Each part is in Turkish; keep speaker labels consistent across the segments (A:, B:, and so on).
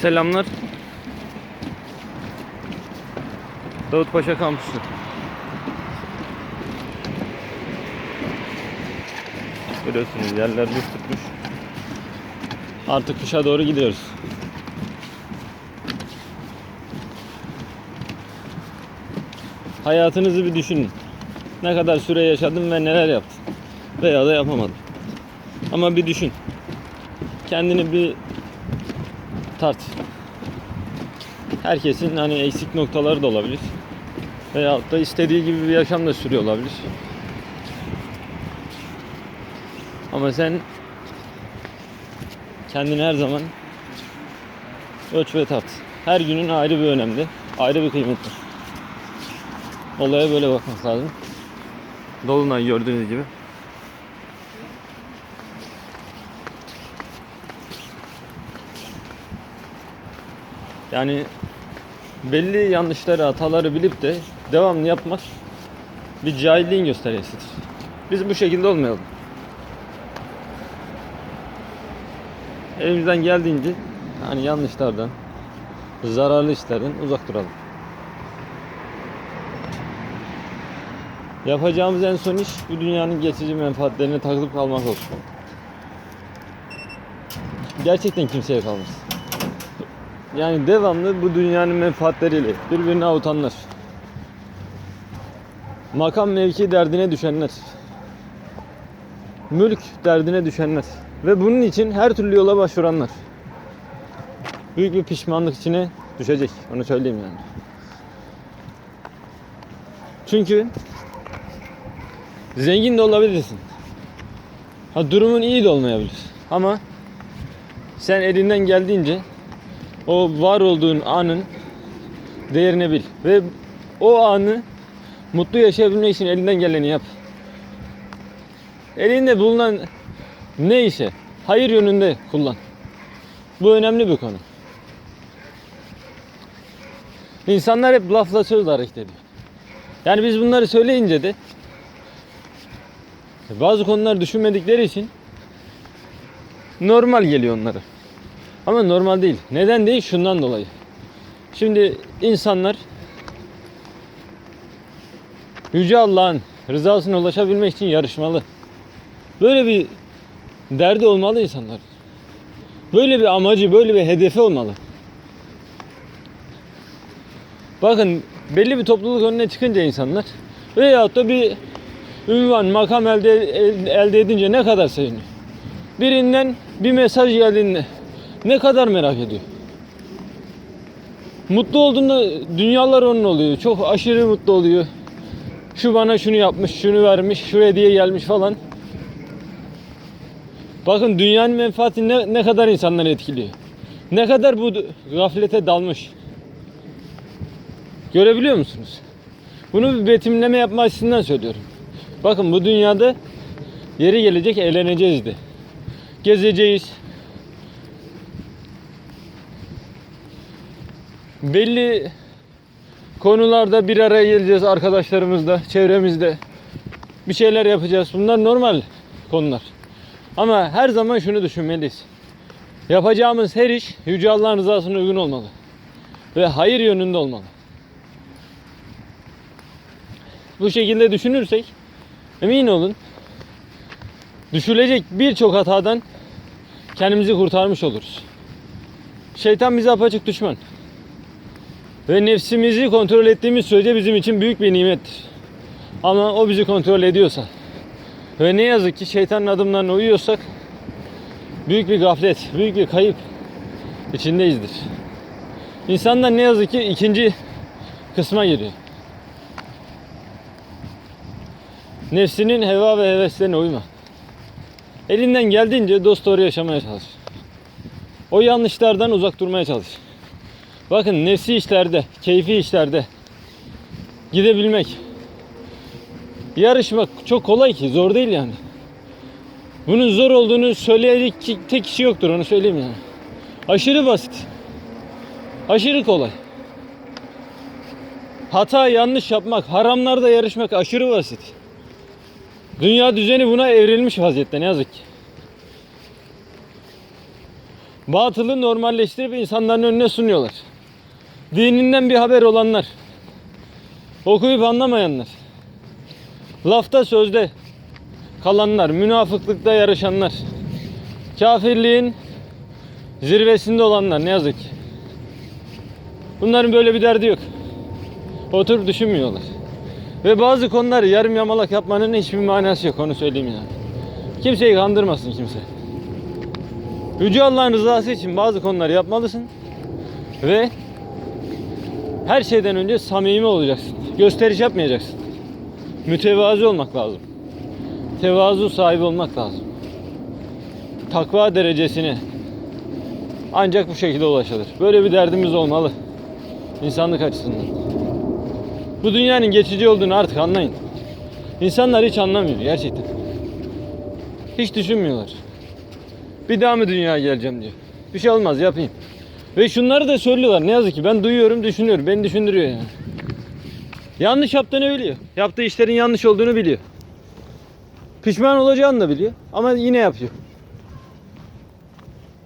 A: Selamlar. Davutpaşa kampüsü. Görüyorsunuz yerler buz tutmuş. Artık kışa doğru gidiyoruz. Hayatınızı bir düşünün. Ne kadar süre yaşadın ve neler yaptın. Veya da yapamadın. Ama bir düşün. Kendini bir tart. Herkesin hani eksik noktaları da olabilir. Veyahut da istediği gibi bir yaşam da sürüyor olabilir. Ama sen kendini her zaman ölç ve tart. Her günün ayrı bir önemli, ayrı bir kıymetli. Olaya böyle bakmak lazım. Dolunay gördüğünüz gibi. Yani belli yanlışları, hataları bilip de devamlı yapmak bir cahilliğin göstergesidir. Biz bu şekilde olmayalım. Elimizden geldiğince hani yanlışlardan, zararlı işlerden uzak duralım. Yapacağımız en son iş bu dünyanın geçici menfaatlerine takılıp kalmak olsun. Gerçekten kimseye kalmaz. Yani devamlı bu dünyanın menfaatleriyle birbirini avutanlar. Makam mevki derdine düşenler. Mülk derdine düşenler. Ve bunun için her türlü yola başvuranlar. Büyük bir pişmanlık içine düşecek. Onu söyleyeyim yani. Çünkü zengin de olabilirsin. Ha durumun iyi de olmayabilir. Ama sen elinden geldiğince o var olduğun anın değerini bil ve o anı mutlu yaşayabilmek için elinden geleni yap. Elinde bulunan neyse hayır yönünde kullan. Bu önemli bir konu. İnsanlar hep lafla sözle hareket ediyor. Yani biz bunları söyleyince de bazı konular düşünmedikleri için normal geliyor onlara. Ama normal değil. Neden değil? Şundan dolayı. Şimdi insanlar Yüce Allah'ın rızasına ulaşabilmek için yarışmalı. Böyle bir derdi olmalı insanlar. Böyle bir amacı, böyle bir hedefi olmalı. Bakın belli bir topluluk önüne çıkınca insanlar veyahut da bir ünvan, makam elde, elde edince ne kadar seviniyor. Birinden bir mesaj geldiğinde ne kadar merak ediyor. Mutlu olduğunda dünyalar onun oluyor. Çok aşırı mutlu oluyor. Şu bana şunu yapmış, şunu vermiş, şu hediye gelmiş falan. Bakın dünyanın menfaati ne, ne kadar insanları etkiliyor. Ne kadar bu gaflete dalmış. Görebiliyor musunuz? Bunu bir betimleme yapma açısından söylüyorum. Bakın bu dünyada yeri gelecek eğleneceğiz de. Gezeceğiz. Belli konularda bir araya geleceğiz arkadaşlarımızla, çevremizde. Bir şeyler yapacağız. Bunlar normal konular. Ama her zaman şunu düşünmeliyiz. Yapacağımız her iş Yüce Allah'ın rızasına uygun olmalı. Ve hayır yönünde olmalı. Bu şekilde düşünürsek emin olun düşülecek birçok hatadan kendimizi kurtarmış oluruz. Şeytan bize apaçık düşman. Ve nefsimizi kontrol ettiğimiz sürece bizim için büyük bir nimettir. Ama o bizi kontrol ediyorsa ve ne yazık ki şeytanın adımlarına uyuyorsak büyük bir gaflet, büyük bir kayıp içindeyizdir. İnsanlar ne yazık ki ikinci kısma giriyor. Nefsinin heva ve heveslerine uyma. Elinden geldiğince dost doğru yaşamaya çalış. O yanlışlardan uzak durmaya çalış. Bakın nefsi işlerde, keyfi işlerde gidebilmek, yarışmak çok kolay ki, zor değil yani. Bunun zor olduğunu söyleyecek tek kişi yoktur onu söyleyeyim yani. Aşırı basit. Aşırı kolay. Hata yanlış yapmak, haramlarda yarışmak aşırı basit. Dünya düzeni buna evrilmiş vaziyette ne yazık ki. Batılı normalleştirip insanların önüne sunuyorlar. Dininden bir haber olanlar. Okuyup anlamayanlar. Lafta sözde kalanlar, münafıklıkta yarışanlar. Kafirliğin zirvesinde olanlar ne yazık ki. Bunların böyle bir derdi yok. Oturup düşünmüyorlar. Ve bazı konuları yarım yamalak yapmanın hiçbir manası yok onu söyleyeyim yani. Kimseyi kandırmasın kimse. Yüce Allah'ın rızası için bazı konuları yapmalısın. Ve her şeyden önce samimi olacaksın. Gösteriş yapmayacaksın. Mütevazi olmak lazım. Tevazu sahibi olmak lazım. Takva derecesine ancak bu şekilde ulaşılır. Böyle bir derdimiz olmalı. İnsanlık açısından. Bu dünyanın geçici olduğunu artık anlayın. İnsanlar hiç anlamıyor gerçekten. Hiç düşünmüyorlar. Bir daha mı dünyaya geleceğim diyor. Bir şey olmaz yapayım. Ve şunları da söylüyorlar ne yazık ki ben duyuyorum düşünüyorum beni düşündürüyor yani. Yanlış yaptığını biliyor. Yaptığı işlerin yanlış olduğunu biliyor. Pişman olacağını da biliyor ama yine yapıyor.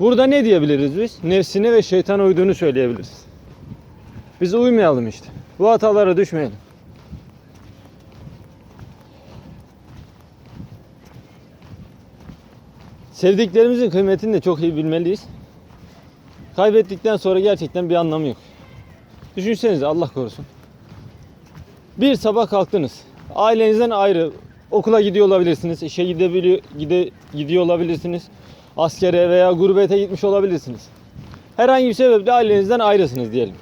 A: Burada ne diyebiliriz biz? Nefsine ve şeytana uyduğunu söyleyebiliriz. Biz uymayalım işte. Bu hatalara düşmeyelim. Sevdiklerimizin kıymetini de çok iyi bilmeliyiz. Kaybettikten sonra gerçekten bir anlamı yok. Düşünsenize Allah korusun. Bir sabah kalktınız. Ailenizden ayrı okula gidiyor olabilirsiniz. işe gidebiliyor, gide, gidiyor olabilirsiniz. Askere veya gurbete gitmiş olabilirsiniz. Herhangi bir sebeple ailenizden ayrısınız diyelim.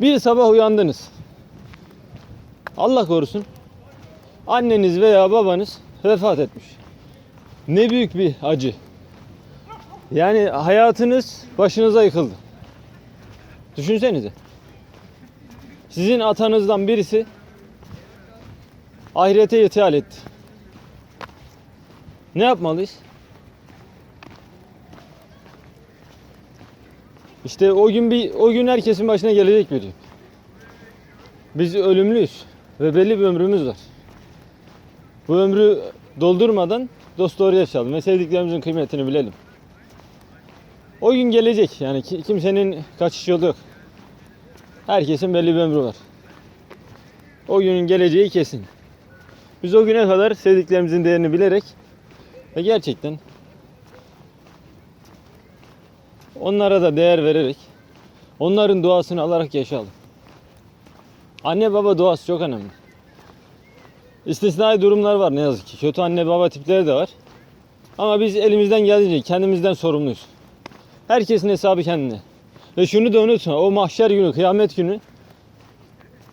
A: Bir sabah uyandınız. Allah korusun. Anneniz veya babanız vefat etmiş. Ne büyük bir acı. Yani hayatınız başınıza yıkıldı. Düşünsenize. Sizin atanızdan birisi ahirete ithal etti. Ne yapmalıyız? İşte o gün bir o gün herkesin başına gelecek bir gün. Biz ölümlüyüz ve belli bir ömrümüz var. Bu ömrü doldurmadan dost doğru yaşayalım ve sevdiklerimizin kıymetini bilelim. O gün gelecek yani ki- kimsenin kaçış yolu yok. Herkesin belli bir ömrü var. O günün geleceği kesin. Biz o güne kadar sevdiklerimizin değerini bilerek ve gerçekten onlara da değer vererek onların duasını alarak yaşayalım. Anne baba duası çok önemli. İstisnai durumlar var ne yazık ki. Kötü anne baba tipleri de var. Ama biz elimizden geldiğince kendimizden sorumluyuz. Herkesin hesabı kendine. Ve şunu da unutma. O mahşer günü, kıyamet günü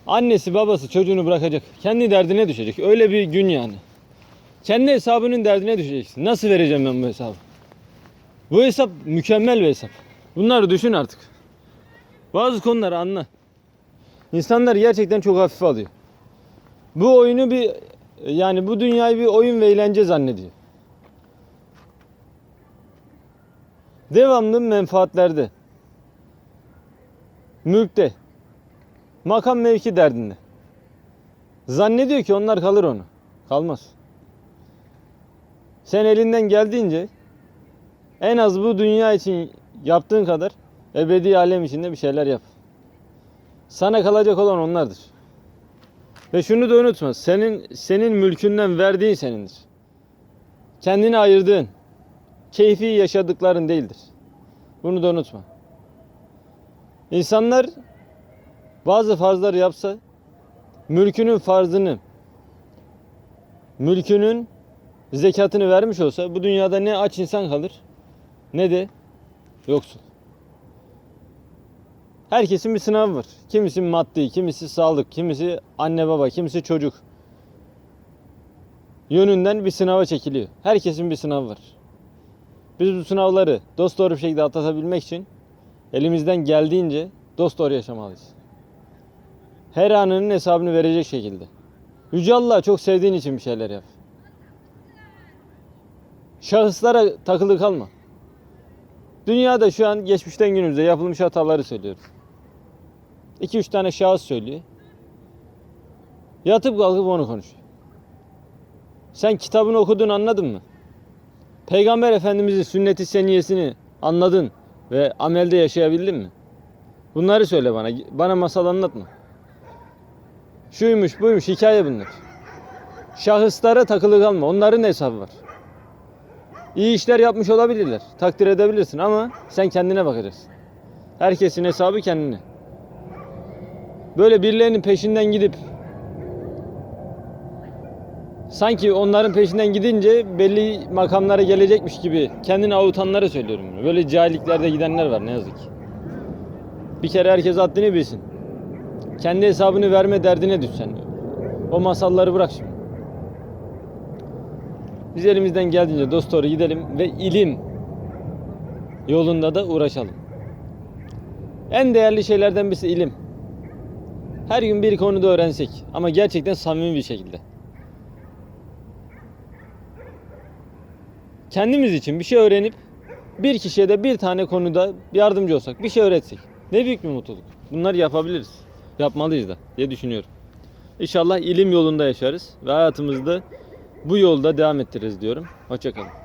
A: annesi babası çocuğunu bırakacak. Kendi derdine düşecek. Öyle bir gün yani. Kendi hesabının derdine düşeceksin. Nasıl vereceğim ben bu hesabı? Bu hesap mükemmel bir hesap. Bunları düşün artık. Bazı konuları anla. İnsanlar gerçekten çok hafife alıyor. Bu oyunu bir yani bu dünyayı bir oyun ve eğlence zannediyor. Devamlı menfaatlerde. Mülkte. Makam mevki derdinde. Zannediyor ki onlar kalır onu. Kalmaz. Sen elinden geldiğince en az bu dünya için yaptığın kadar ebedi alem içinde bir şeyler yap. Sana kalacak olan onlardır. Ve şunu da unutma. Senin senin mülkünden verdiğin senindir. Kendini ayırdığın, keyfi yaşadıkların değildir. Bunu da unutma. İnsanlar bazı farzlar yapsa mülkünün farzını mülkünün zekatını vermiş olsa bu dünyada ne aç insan kalır ne de yoksul. Herkesin bir sınavı var. Kimisi maddi, kimisi sağlık, kimisi anne baba, kimisi çocuk. Yönünden bir sınava çekiliyor. Herkesin bir sınavı var. Biz bu sınavları dost doğru bir şekilde atlatabilmek için elimizden geldiğince dost doğru yaşamalıyız. Her anının hesabını verecek şekilde. Yüce Allah'ı çok sevdiğin için bir şeyler yap. Şahıslara takılı kalma. Dünyada şu an geçmişten günümüze yapılmış hataları söylüyoruz. 2-3 tane şahıs söylüyor. Yatıp kalkıp onu konuşuyor. Sen kitabını okudun anladın mı? Peygamber Efendimizin sünneti seniyesini anladın ve amelde yaşayabildin mi? Bunları söyle bana. Bana masal anlatma. Şuymuş buymuş hikaye bunlar. Şahıslara takılı kalma. Onların hesabı var. İyi işler yapmış olabilirler. Takdir edebilirsin ama sen kendine bakacaksın. Herkesin hesabı kendine. Böyle birilerinin peşinden gidip sanki onların peşinden gidince belli makamlara gelecekmiş gibi kendini avutanlara söylüyorum. Böyle cahilliklerde gidenler var ne yazık. Bir kere herkes haddini bilsin. Kendi hesabını verme derdine düşsen. O masalları bırak şimdi. Biz elimizden geldiğince dost doğru gidelim ve ilim yolunda da uğraşalım. En değerli şeylerden birisi ilim. Her gün bir konuda öğrensek ama gerçekten samimi bir şekilde. Kendimiz için bir şey öğrenip bir kişiye de bir tane konuda yardımcı olsak, bir şey öğretsek. Ne büyük bir mutluluk. Bunları yapabiliriz. Yapmalıyız da diye düşünüyorum. İnşallah ilim yolunda yaşarız ve hayatımızda bu yolda devam ettiririz diyorum. Hoşçakalın.